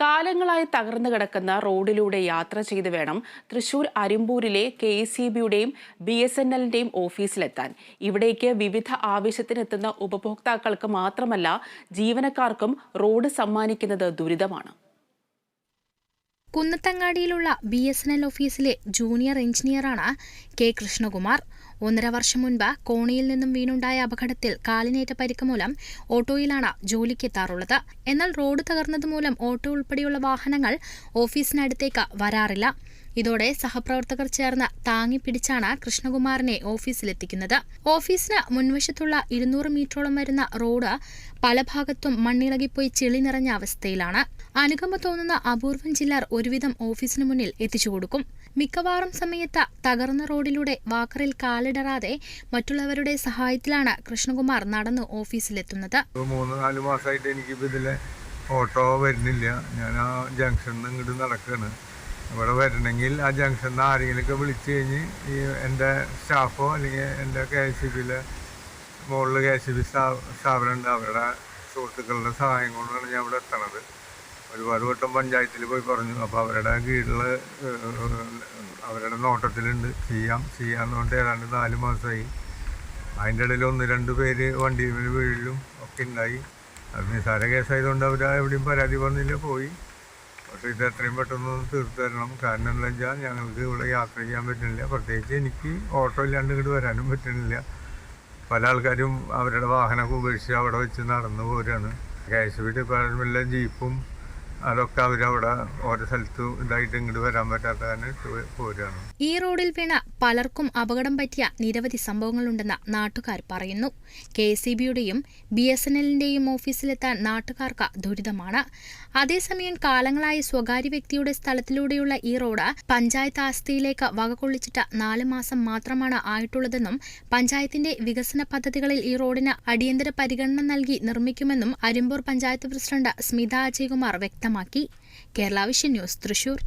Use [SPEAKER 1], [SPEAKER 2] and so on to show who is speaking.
[SPEAKER 1] കാലങ്ങളായി തകർന്നു കിടക്കുന്ന റോഡിലൂടെ യാത്ര ചെയ്ത് വേണം തൃശൂർ അരിമ്പൂരിലെ കെ സി ബിയുടെയും ബി എസ് എൻ എല്ലിന്റെയും ഓഫീസിലെത്താൻ. ഇവിടേക്ക് വിവിധ ആവശ്യത്തിനെത്തുന്ന ഉപഭോക്താക്കൾക്ക് മാത്രമല്ല ജീവനക്കാർക്കും റോഡ് സമ്മാനിക്കുന്നത് ദുരിതമാണ്.
[SPEAKER 2] കുന്നത്തങ്ങാടിയിലുള്ള ബി എസ് എൻ എൽ ഓഫീസിലെ ജൂനിയർ എഞ്ചിനീയറാണ് കെ കൃഷ്ണകുമാർ. ഒന്നര വർഷം മുൻപ് കോണിയിൽ നിന്നും വീണുണ്ടായ അപകടത്തിൽ കാലിനേറ്റ പരിക്ക് മൂലം ഓട്ടോയിലാണ് ജോലിക്കെത്താറുള്ളത്. എന്നാൽ റോഡ് തകർന്നതുമൂലം ഓട്ടോ ഉൾപ്പെടെയുള്ള വാഹനങ്ങൾ ഓഫീസിനടുത്തേക്ക് വരാറില്ല. ഇതോടെ സഹപ്രവർത്തകർ ചേർന്ന് താങ്ങിപ്പിടിച്ചാണ് കൃഷ്ണകുമാറിനെ ഓഫീസിലെത്തിക്കുന്നത്. ഓഫീസിന് മുൻവശത്തുള്ള ഇരുന്നൂറ് മീറ്ററോളം വരുന്ന റോഡ് പല ഭാഗത്തും മണ്ണിളകിപ്പോയി ചെളി നിറഞ്ഞ അവസ്ഥയിലാണ്. അനുകമ്പ തോന്നുന്ന അപൂർവം ചിലർ ഒരുവിധം ഓഫീസിന് മുന്നിൽ എത്തിച്ചു കൊടുക്കും മിക്കവാറും സമയത്ത് തകർന്ന റോഡിലൂടെ വാക്കറിൽ കാലിടറാതെ മറ്റുള്ളവരുടെ സഹായത്തിലാണ് കൃഷ്ണകുമാർ നടന്ന് ഓഫീസിലെത്തുന്നത്.
[SPEAKER 3] മൂന്ന് നാല് മാസമായിട്ട് എനിക്ക് ഓട്ടോ വരുന്നില്ല. ഞാൻ ആ ജംഗ്ഷനിൽ നിന്ന് ഇങ്ങോട്ട് നടക്കുകയാണ് ഇവിടെ വരണമെങ്കിൽ ആ ജംഗ്ഷനിൽ നിന്ന് ആരെങ്കിലുമൊക്കെ വിളിച്ച് കഴിഞ്ഞ് ഈ എന്റെ സ്റ്റാഫോ അല്ലെങ്കിൽ എന്റെ കെ എസ് സി ബിയിലെ മുകളിൽ കെ എസ് സി ബി സ്ഥാപനം ഉണ്ട്. അവരുടെ സുഹൃത്തുക്കളുടെ സഹായം കൊണ്ടാണ് ഞാൻ ഇവിടെ എത്തണത്. ഒരുപാട് വട്ടം പഞ്ചായത്തിൽ പോയി പറഞ്ഞു. അപ്പോൾ അവരുടെ കീഴിൽ അവരുടെ നോട്ടത്തിലുണ്ട്. ചെയ്യാം ചെയ്യാമെന്ന് പറഞ്ഞിട്ട് ഏതാണ്ട് നാല് മാസമായി. അതിന്റെ ഇടയിൽ ഒന്ന് രണ്ട് പേര് വണ്ടിയിൽ വീഴിലും ഒക്കെ ഉണ്ടായി. അത് നിസ്സാര കേസായതുകൊണ്ട് അവർ എവിടെയും പരാതി വന്നില്ല പോയി. പക്ഷേ ഇത് എത്രയും പെട്ടെന്ന് തീർത്തു തരണം. കാരണം എന്താ വെച്ചാൽ ഞങ്ങൾക്ക് ഇവിടെ യാത്ര ചെയ്യാൻ പറ്റുന്നില്ല. പ്രത്യേകിച്ച് എനിക്ക് ഓട്ടോ ഇല്ലാണ്ട് ഇങ്ങോട്ട് വരാനും പറ്റുന്നില്ല. പല ആൾക്കാരും അവരുടെ വാഹനമൊക്കെ ഉപേക്ഷിച്ച് അവിടെ വെച്ച് നടന്നു പോരാണ്. കെ എസ് ബി ഡിപ്പാർട്ട്മെന്റിലെ ജീപ്പും അതൊക്കെ അവരവിടെ ഓരോ സ്ഥലത്ത് ഇതായിട്ട് ഇങ്ങോട്ട് വരാൻ പറ്റാത്ത പോരാണ്.
[SPEAKER 2] ഈ റോഡിൽ വീണ പലർക്കും അപകടം പറ്റിയ നിരവധി സംഭവങ്ങളുണ്ടെന്ന് നാട്ടുകാർ പറയുന്നു. കെ സി ബിയുടെയും ബി എസ് എൻ എല്ലിന്റെയും ഓഫീസിലെത്താൻ നാട്ടുകാർക്ക് ദുരിതമാണ്. അതേസമയം കാലങ്ങളായി സ്വകാര്യ വ്യക്തിയുടെ സ്ഥലത്തിലൂടെയുള്ള ഈ റോഡ് പഞ്ചായത്ത് ആസ്തിയിലേക്ക് വകകൊള്ളിച്ചിട്ട് നാല് മാസം മാത്രമാണ് ആയിട്ടുള്ളതെന്നും പഞ്ചായത്തിന്റെ വികസന പദ്ധതികളിൽ ഈ റോഡിന് അടിയന്തര പരിഗണന നൽകി നിർമ്മിക്കുമെന്നും അരിമ്പൂർ പഞ്ചായത്ത് പ്രസിഡന്റ് സ്മിത അജയകുമാർ വ്യക്തമാക്കി കേരള ന്യൂസ് തൃശൂർ